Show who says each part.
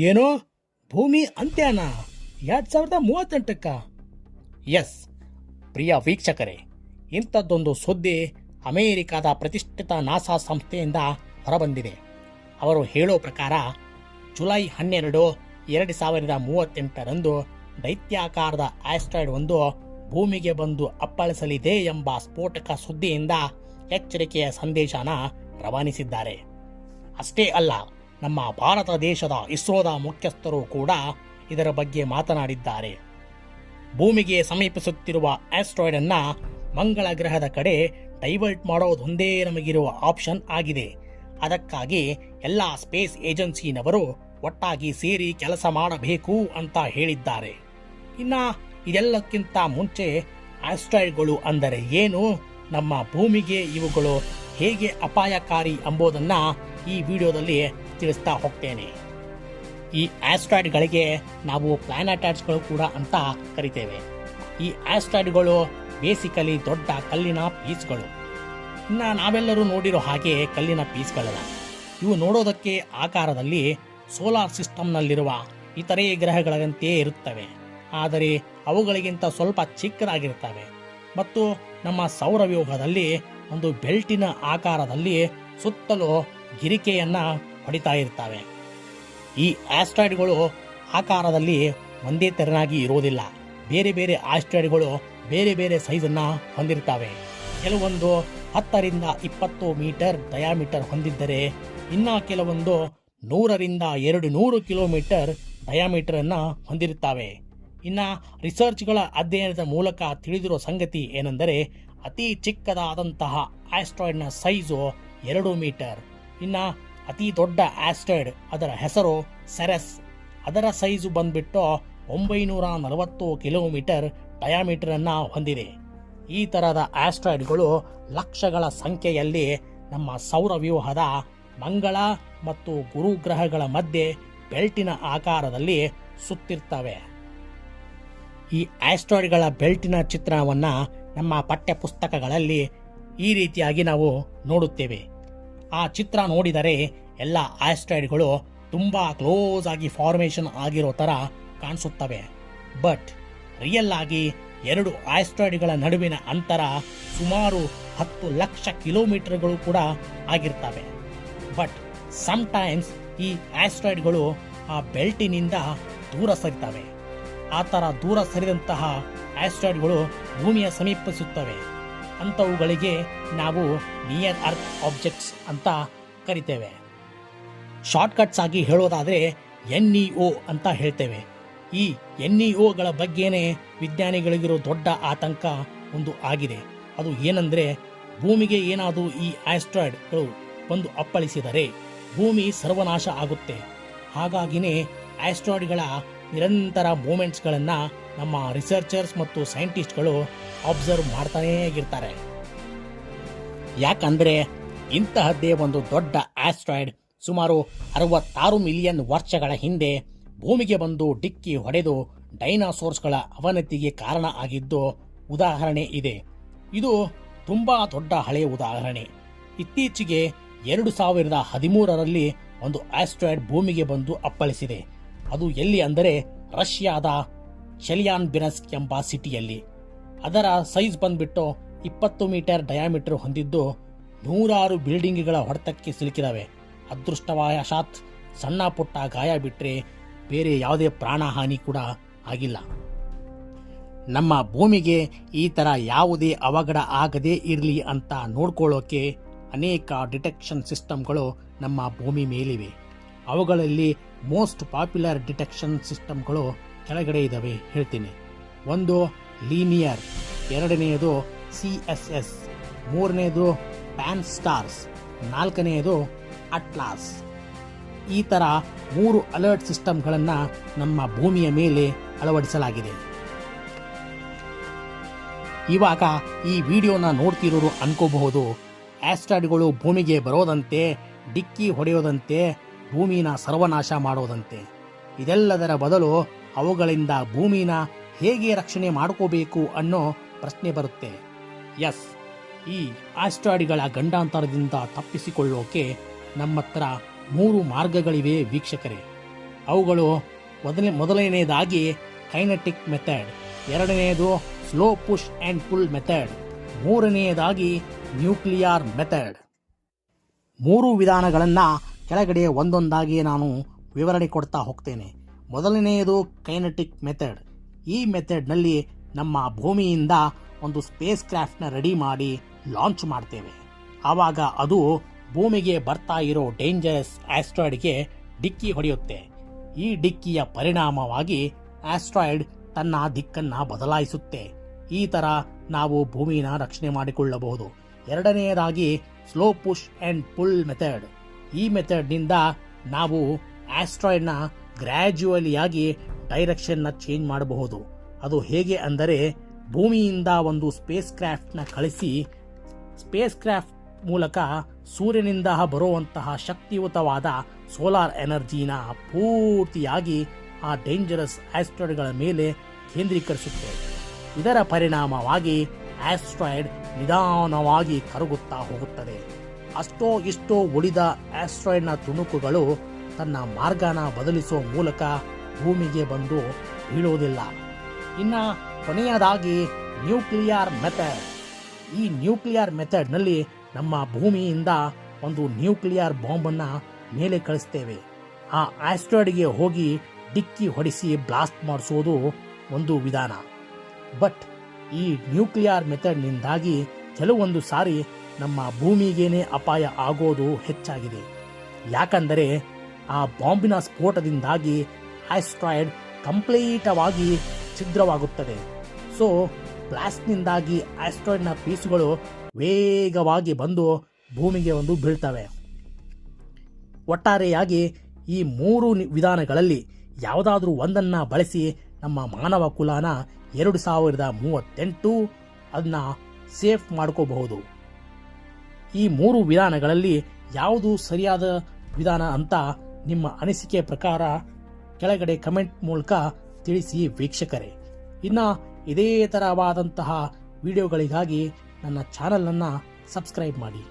Speaker 1: ಏನೋ? ಭೂಮಿ ಅಂತ್ಯನ? ಎರಡ್ ಸಾವಿರದ ಮೂವತ್ತೆಂಟಕ್ಕ? ಎಸ್. ಪ್ರಿಯ ವೀಕ್ಷಕರೇ, ಇಂಥದ್ದೊಂದು ಸುದ್ದಿ ಅಮೇರಿಕಾದ ಪ್ರತಿಷ್ಠಿತ ನಾಸಾ ಸಂಸ್ಥೆಯಿಂದ ಹೊರಬಂದಿದೆ. ಅವರು ಹೇಳೋ ಪ್ರಕಾರ, ಜುಲೈ ಹನ್ನೆರಡು, ಎರಡು ಸಾವಿರದ ಮೂವತ್ತೆಂಟರಂದು ದೈತ್ಯಾಕಾರದ ಆಸ್ಟ್ರಾಯ್ಡ್ ಒಂದು ಭೂಮಿಗೆ ಬಂದು ಅಪ್ಪಳಿಸಲಿದೆ ಎಂಬ ಸ್ಫೋಟಕ ಸುದ್ದಿಯಿಂದ ಎಚ್ಚರಿಕೆಯ ಸಂದೇಶನ ರವಾನಿಸಿದ್ದಾರೆ. ಅಷ್ಟೇ ಅಲ್ಲ ನಮ್ಮ ಭಾರತ ದೇಶದ ಇಸ್ರೋದ ಮುಖ್ಯಸ್ಥರು ಕೂಡ ಇದರ ಬಗ್ಗೆ ಮಾತನಾಡಿದ್ದಾರೆ. ಭೂಮಿಗೆ ಸಮೀಪಿಸುತ್ತಿರುವ ಆಸ್ಟ್ರಾಯ್ಡ್ ಅನ್ನ ಮಂಗಳ ಗ್ರಹದ ಕಡೆ ಡೈವರ್ಟ್ ಮಾಡೋದೊಂದೇ ನಮಗಿರುವ ಆಪ್ಷನ್ ಆಗಿದೆ. ಅದಕ್ಕಾಗಿ ಎಲ್ಲ ಸ್ಪೇಸ್ ಏಜೆನ್ಸಿನವರು ಒಟ್ಟಾಗಿ ಸೇರಿ ಕೆಲಸ ಮಾಡಬೇಕು ಅಂತ ಹೇಳಿದ್ದಾರೆ. ಇನ್ನ ಇದೆಲ್ಲಕ್ಕಿಂತ ಮುಂಚೆ ಆಸ್ಟ್ರಾಯ್ಡ್ಗಳು ಅಂದರೆ ಏನು, ನಮ್ಮ ಭೂಮಿಗೆ ಇವುಗಳು ಹೇಗೆ ಅಪಾಯಕಾರಿ ಎಂಬುದನ್ನು ಈ ವಿಡಿಯೋದಲ್ಲಿ ತಿಳಿಸ್ತಾ ಹೋಗ್ತೇನೆ. ಈ ಆಸ್ಟ್ರಾಯ್ಡ್ಗಳಿಗೆ ನಾವು ಪ್ಲಾನೆಟಾಯ್ಡ್ಸ್ಗಳು ಕೂಡ ಅಂತ ಕರಿತೇವೆ. ಈ ಆಸ್ಟ್ರಾಯ್ಡ್ಗಳು ಬೇಸಿಕಲಿ ದೊಡ್ಡ ಕಲ್ಲಿನ ಪೀಸ್ಗಳು ಇನ್ನು ನಾವೆಲ್ಲರೂ ನೋಡಿರೋ ಹಾಗೆ ಕಲ್ಲಿನ ಪೀಸ್ಗಳಲ್ಲ ಇವು ನೋಡೋದಕ್ಕೆ ಆಕಾರದಲ್ಲಿ ಸೋಲಾರ್ ಸಿಸ್ಟಮ್ನಲ್ಲಿರುವ ಇತರೆ ಗ್ರಹಗಳಂತೆಯೇ ಇರುತ್ತವೆ. ಆದರೆ ಅವುಗಳಿಗಿಂತ ಸ್ವಲ್ಪ ಚಿಕ್ಕದಾಗಿರುತ್ತವೆ. ಮತ್ತು ನಮ್ಮ ಸೌರವ್ಯೂಹದಲ್ಲಿ ಒಂದು ಬೆಲ್ಟಿನ ಆಕಾರದಲ್ಲಿ ಸುತ್ತಲೂ ಗಿರಿಕೆಯನ್ನ ಹೊಡಿತಾ ಇರ್ತವೆ. ಈ ಆಸ್ಟ್ರಾಯ್ಡ್ಗಳು ಆಕಾರದಲ್ಲಿ ಒಂದೇ ತೆರನಾಗಿ ಇರುವುದಿಲ್ಲ. ಬೇರೆ ಬೇರೆ ಆಸ್ಟ್ರಾಯ್ಡ್ಗಳು ಬೇರೆ ಬೇರೆ ಸೈಜನ್ನ ಹೊಂದಿರ್ತವೆ. ಕೆಲವೊಂದು ಹತ್ತರಿಂದ ಇಪ್ಪತ್ತು ಮೀಟರ್ ಡಯಾಮೀಟರ್ ಹೊಂದಿದ್ದರೆ ಇನ್ನ ಕೆಲವೊಂದು ನೂರರಿಂದ ಎರಡು ನೂರು ಕಿಲೋಮೀಟರ್ ಡಯಾಮೀಟರನ್ನು ಹೊಂದಿರುತ್ತವೆ. ಇನ್ನ ರಿಸರ್ಚ್ಗಳ ಅಧ್ಯಯನದ ಮೂಲಕ ತಿಳಿದಿರುವ ಸಂಗತಿ ಏನೆಂದರೆ ಅತಿ ಚಿಕ್ಕದಾದಂತಹ ಆಸ್ಟ್ರಾಯ್ಡ್ನ ಸೈಜು ಎರಡು ಮೀಟರ್. ಇನ್ನ ಅತಿ ದೊಡ್ಡ ಆಸ್ಟ್ರಾಯ್ಡ್ ಅದರ ಹೆಸರು ಸೆರೆಸ್. ಅದರ ಸೈಜು ಬಂದ್ಬಿಟ್ಟು ಒಂಬೈನೂರ ನಲವತ್ತು ಕಿಲೋಮೀಟರ್ ಡಯಾಮೀಟರ್ ಅನ್ನ ಹೊಂದಿದೆ. ಈ ತರಹದ ಆಸ್ಟ್ರಾಯ್ಡ್ಗಳು ಲಕ್ಷಗಳ ಸಂಖ್ಯೆಯಲ್ಲಿ ನಮ್ಮ ಸೌರವ್ಯೂಹದ ಮಂಗಳ ಮತ್ತು ಗುರು ಗ್ರಹಗಳ ಮಧ್ಯೆ ಬೆಲ್ಟಿನ ಆಕಾರದಲ್ಲಿ ಸುತ್ತಿರ್ತವೆ. ಈ ಆಸ್ಟ್ರಾಯ್ಡ್ಗಳ ಬೆಲ್ಟಿನ ಚಿತ್ರವನ್ನ ನಮ್ಮ ಪಠ್ಯ ಪುಸ್ತಕಗಳಲ್ಲಿ ಈ ರೀತಿಯಾಗಿ ನಾವು ನೋಡುತ್ತೇವೆ. ಆ ಚಿತ್ರ ನೋಡಿದರೆ ಎಲ್ಲ ಆಸ್ಟ್ರಾಯ್ಡ್ಗಳು ತುಂಬಾ ಕ್ಲೋಸ್ ಆಗಿ ಫಾರ್ಮೇಷನ್ ಆಗಿರೋ ತರ ಕಾಣಿಸುತ್ತವೆ. ಬಟ್ ರಿಯಲ್ ಆಗಿ ಎರಡು ಆಸ್ಟ್ರಾಯ್ಡ್ಗಳ ನಡುವಿನ ಅಂತರ ಸುಮಾರು ಹತ್ತು ಲಕ್ಷ ಕಿಲೋಮೀಟರ್ಗಳು ಕೂಡ ಆಗಿರ್ತವೆ. ಬಟ್ ಟೈಮ್ಸ್ ಈ ಆಸ್ಟ್ರಾಯ್ಡ್ಗಳು ಆ ಬೆಲ್ಟಿನಿಂದ ದೂರ ಸರಿತವೆ. ಆ ಥರ ದೂರ ಸರಿದಂತಹ ಆಸ್ಟ್ರಾಯ್ಡ್ಗಳು ಭೂಮಿಯ ಸಮೀಪಿಸುತ್ತವೆ. ಅಂಥವುಗಳಿಗೆ ನಾವು ನಿಯರ್ ಅರ್ಥ್ ಆಬ್ಜೆಕ್ಟ್ಸ್ ಅಂತ ಕರಿತೇವೆ. ಶಾರ್ಟ್ಕಟ್ಸ್ ಆಗಿ ಹೇಳೋದಾದರೆ ಎನ್ ಇ ಒ ಅಂತ ಹೇಳ್ತೇವೆ. ಈ ಎನ್ ಇ ಒಗಳ ಬಗ್ಗೆನೇ ವಿಜ್ಞಾನಿಗಳಿಗಿರೋ ದೊಡ್ಡ ಆತಂಕ ಒಂದು ಆಗಿದೆ. ಅದು ಏನಂದರೆ ಭೂಮಿಗೆ ಏನಾದರೂ ಈ ಆಸ್ಟ್ರಾಯ್ಡ್ಗಳು ಬಂದು ಅಪ್ಪಳಿಸಿದರೆ ಭೂಮಿ ಸರ್ವನಾಶ ಆಗುತ್ತೆ. ಹಾಗಾಗಿನೇ ಆಸ್ಟ್ರಾಯ್ಡ್ಗಳ ನಿರಂತರ ಮೂಮೆಂಟ್ಸ್ಗಳನ್ನು ನಮ್ಮ ರಿಸರ್ಚರ್ಸ್ ಮತ್ತು ಸೈಂಟಿಸ್ಟ್ಗಳು ಅಬ್ಸರ್ವ್ ಮಾಡ್ತಾನೇ ಇರ್ತಾರೆ ಯಾಕಂದ್ರೆ ಇಂತಹದ್ದೇ ಒಂದು ದೊಡ್ಡ ಆಸ್ಟ್ರಾಯ್ಡ್ ಸುಮಾರು ಅರವತ್ತಾರು ಮಿಲಿಯನ್ ವರ್ಷಗಳ ಹಿಂದೆ ಭೂಮಿಗೆ ಬಂದು ಡಿಕ್ಕಿ ಹೊಡೆದು ಡೈನಾಸೋರ್ಸ್ಗಳ ಅವನತಿಗೆ ಕಾರಣ ಆಗಿದ್ದು ಉದಾಹರಣೆ ಇದೆ. ಇದು ತುಂಬಾ ದೊಡ್ಡ ಹಳೆಯ ಉದಾಹರಣೆ. ಇತ್ತೀಚೆಗೆ ಎರಡು ಸಾವಿರದ ಹದಿಮೂರರಲ್ಲಿ ಒಂದು ಆಸ್ಟ್ರಾಯ್ಡ್ ಭೂಮಿಗೆ ಬಂದು ಅಪ್ಪಳಿಸಿದೆ. ಅದು ಎಲ್ಲಿ ಅಂದರೆ ರಷ್ಯಾದ ಚೆಲಿಯಾನ್ ಬಿನಸ್ಕ್ ಎಂಬ ಸಿಟಿಯಲ್ಲಿ ಅದರ ಸೈಜ್ ಬಂದ್ಬಿಟ್ಟು ಇಪ್ಪತ್ತು ಮೀಟರ್ ಡಯಾಮೀಟರ್ ಹೊಂದಿದ್ದು ನೂರಾರು ಬಿಲ್ಡಿಂಗ್ಗಳ ಹೊಡೆತಕ್ಕೆ ಸಿಲುಕಿದಾವೆ. ಅದೃಷ್ಟವಶಾತ್ ಸಣ್ಣ ಪುಟ್ಟ ಗಾಯ ಬಿಟ್ಟರೆ ಬೇರೆ ಯಾವುದೇ ಪ್ರಾಣಹಾನಿ ಕೂಡ ಆಗಿಲ್ಲ. ನಮ್ಮ ಭೂಮಿಗೆ ಈ ಥರ ಯಾವುದೇ ಅವಘಡ ಆಗದೇ ಇರಲಿ ಅಂತ ನೋಡ್ಕೊಳ್ಳೋಕೆ ಅನೇಕ ಡಿಟೆಕ್ಷನ್ ಸಿಸ್ಟಮ್ಗಳು ನಮ್ಮ ಭೂಮಿ ಮೇಲಿವೆ. ಅವುಗಳಲ್ಲಿ ಮೋಸ್ಟ್ ಪಾಪ್ಯುಲರ್ ಡಿಟೆಕ್ಷನ್ ಸಿಸ್ಟಮ್ಗಳು ಕೆಳಗಡೆ ಇದ್ದಾವೆ ಹೇಳ್ತೀನಿ. ಒಂದು ಲೀನಿಯರ್ ಎರಡನೆಯದು ಸಿ ಎಸ್ ಎಸ್ ಮೂರನೆಯದು ಪ್ಯಾನ್ ಸ್ಟಾರ್ಸ್ ನಾಲ್ಕನೆಯದು ಅಟ್ಲಾಸ್ ಈ ಥರ ಮೂರು ಅಲರ್ಟ್ ಸಿಸ್ಟಮ್ಗಳನ್ನು ನಮ್ಮ ಭೂಮಿಯ ಮೇಲೆ ಅಳವಡಿಸಲಾಗಿದೆ. ಇವಾಗ ಈ ವಿಡಿಯೋನ ನೋಡ್ತಿರೋರು ಅನ್ಕೋಬಹುದು. ಆಸ್ಟ್ರಾಯ್ಡ್ಗಳು ಭೂಮಿಗೆ ಬರೋದಂತೆ, ಡಿಕ್ಕಿ ಹೊಡೆಯೋದಂತೆ, ಭೂಮಿನ ಸರ್ವನಾಶ ಮಾಡೋದಂತೆ. ಇದೆಲ್ಲದರ ಬದಲು ಅವುಗಳಿಂದ ಭೂಮಿನ ಹೇಗೆ ರಕ್ಷಣೆ ಮಾಡ್ಕೋಬೇಕು ಅನ್ನೋ ಪ್ರಶ್ನೆ ಬರುತ್ತೆ. ಎಸ್, ಈ ಆಸ್ಟ್ರಾಯ್ಡ್ಗಳ ಗಂಡಾಂತರದಿಂದ ತಪ್ಪಿಸಿಕೊಳ್ಳೋಕೆ ನಮ್ಮ ಹತ್ರ ಮೂರು ಮಾರ್ಗಗಳಿವೆ ವೀಕ್ಷಕರೇ. ಅವುಗಳು ಮೊದಲೇ, ಮೊದಲನೆಯದಾಗಿ ಕೈನೆಟಿಕ್ ಮೆಥಡ್ ಎರಡನೆಯದು slow push and pull method ಮೂರನೆಯದಾಗಿ ನ್ಯೂಕ್ಲಿಯರ್ ಮೆಥಡ್ ಮೂರು ವಿಧಾನಗಳನ್ನು ಕೆಳಗಡೆ ಒಂದೊಂದಾಗಿ ನಾನು ವಿವರಣೆ ಕೊಡ್ತಾ ಹೋಗ್ತೇನೆ. ಮೊದಲನೆಯದು ಕೈನೆಟಿಕ್ ಮೆಥಡ್ ಈ ಮೆಥಡ್ನಲ್ಲಿ ನಮ್ಮ ಭೂಮಿಯಿಂದ ಒಂದು ಸ್ಪೇಸ್ ಕ್ರಾಫ್ಟ್ನ ರೆಡಿ ಮಾಡಿ ಲಾಂಚ್ ಮಾಡ್ತೇವೆ. ಆವಾಗ ಅದು ಭೂಮಿಗೆ ಬರ್ತಾ ಇರೋ ಡೇಂಜರಸ್ ಆಸ್ಟ್ರಾಯ್ಡ್ಗೆ ಡಿಕ್ಕಿ ಹೊಡೆಯುತ್ತೆ. ಈ ಡಿಕ್ಕಿಯ ಪರಿಣಾಮವಾಗಿ ಆಸ್ಟ್ರಾಯ್ಡ್ ತನ್ನ ದಿಕ್ಕನ್ನು ಬದಲಾಯಿಸುತ್ತೆ. ಈ ಥರ ನಾವು ಭೂಮಿನ ರಕ್ಷಣೆ ಮಾಡಿಕೊಳ್ಳಬಹುದು. ಎರಡನೆಯದಾಗಿ slow push and pull method. ಈ ಮೆಥಡ್ನಿಂದ ನಾವು ಆಸ್ಟ್ರಾಯ್ಡ್ನ ಗ್ರ್ಯಾಜುವಲಿಯಾಗಿ ಡೈರೆಕ್ಷನ್ನ ಚೇಂಜ್ ಮಾಡಬಹುದು. ಅದು ಹೇಗೆ ಅಂದರೆ ಭೂಮಿಯಿಂದ ಒಂದು ಸ್ಪೇಸ್ ಕ್ರಾಫ್ಟ್ನ ಕಳಿಸಿ ಸ್ಪೇಸ್ ಕ್ರಾಫ್ಟ್ ಮೂಲಕ ಸೂರ್ಯನಿಂದ ಬರುವಂತಹ ಶಕ್ತಿಯುತವಾದ ಸೋಲಾರ್ ಎನರ್ಜಿನ ಪೂರ್ತಿಯಾಗಿ ಆ ಡೇಂಜರಸ್ ಆಸ್ಟ್ರಾಯ್ಡ್ಗಳ ಮೇಲೆ ಕೇಂದ್ರೀಕರಿಸುತ್ತೆ. ಇದರ ಪರಿಣಾಮವಾಗಿ ಆಸ್ಟ್ರಾಯ್ಡ್ ನಿಧಾನವಾಗಿ ಕರಗುತ್ತಾ ಹೋಗುತ್ತದೆ. ಅಷ್ಟೋ ಇಷ್ಟೋ ಉಳಿದ ಆಸ್ಟ್ರಾಯ್ಡ್ನ ತುಣುಕುಗಳು ತನ್ನ ಮಾರ್ಗನ ಬದಲಿಸುವ ಮೂಲಕ ಭೂಮಿಗೆ ಬಂದು ಬೀಳುವುದಿಲ್ಲ. ಇನ್ನ ಕೊನೆಯದಾಗಿ ನ್ಯೂಕ್ಲಿಯರ್ ಮೆಥಡ್. ಈ ನ್ಯೂಕ್ಲಿಯರ್ ಮೆಥಡ್ನಲ್ಲಿ ನಮ್ಮ ಭೂಮಿಯಿಂದ ಒಂದು ನ್ಯೂಕ್ಲಿಯರ್ ಬಾಂಬನ್ನು ಮೇಲೆ ಕಳಿಸ್ತೇವೆ. ಆ ಆಸ್ಟ್ರಾಯ್ಡ್ಗೆ ಹೋಗಿ ಡಿಕ್ಕಿ ಹೊಡಿಸಿ ಬ್ಲಾಸ್ಟ್ ಮಾಡಿಸೋದು ಒಂದು ವಿಧಾನ. ಬಟ್ ಈ ನ್ಯೂಕ್ಲಿಯರ್ ಮೆಥಡ್ನಿಂದಾಗಿ ಕೆಲವೊಂದು ಸಾರಿ ನಮ್ಮ ಭೂಮಿಗೇನೆ ಅಪಾಯ ಆಗೋದು ಹೆಚ್ಚಾಗಿದೆ. ಯಾಕಂದರೆ ಆ ಬಾಂಬಿನ ಸ್ಫೋಟದಿಂದಾಗಿ ಆಸ್ಟ್ರಾಯ್ಡ್ ಕಂಪ್ಲೀಟವಾಗಿ ಛಿದ್ರವಾಗುತ್ತದೆ. ಸೊ, ಬ್ಲಾಸ್ಟ್ನಿಂದಾಗಿ ಆಸ್ಟ್ರಾಯ್ಡ್ನ ಪೀಸುಗಳು ವೇಗವಾಗಿ ಬಂದು ಭೂಮಿಗೆ ಒಂದು ಬೀಳ್ತವೆ. ಒಟ್ಟಾರೆಯಾಗಿ ಈ ಮೂರು ವಿಧಾನಗಳಲ್ಲಿ ಯಾವುದಾದ್ರೂ ಒಂದನ್ನು ಬಳಸಿ ನಮ್ಮ ಮಾನವ ಕುಲನ ಎರಡು ಸಾವಿರದ ಮೂವತ್ತೆಂಟು ಅದನ್ನ ಸೇಫ್ ಮಾಡ್ಕೋಬಹುದು. ಈ ಮೂರು ವಿಧಾನಗಳಲ್ಲಿ ಯಾವುದು ಸರಿಯಾದ ವಿಧಾನ ಅಂತ ನಿಮ್ಮ ಅನಿಸಿಕೆ ಪ್ರಕಾರ ಕೆಳಗಡೆ ಕಮೆಂಟ್ ಮೂಲಕ ತಿಳಿಸಿ ವೀಕ್ಷಕರೇ. ಇನ್ನು ಇದೇ ಥರವಾದಂತಹ ವಿಡಿಯೋಗಳಿಗಾಗಿ ನನ್ನ ಚಾನಲನ್ನು ಸಬ್ಸ್ಕ್ರೈಬ್ ಮಾಡಿ.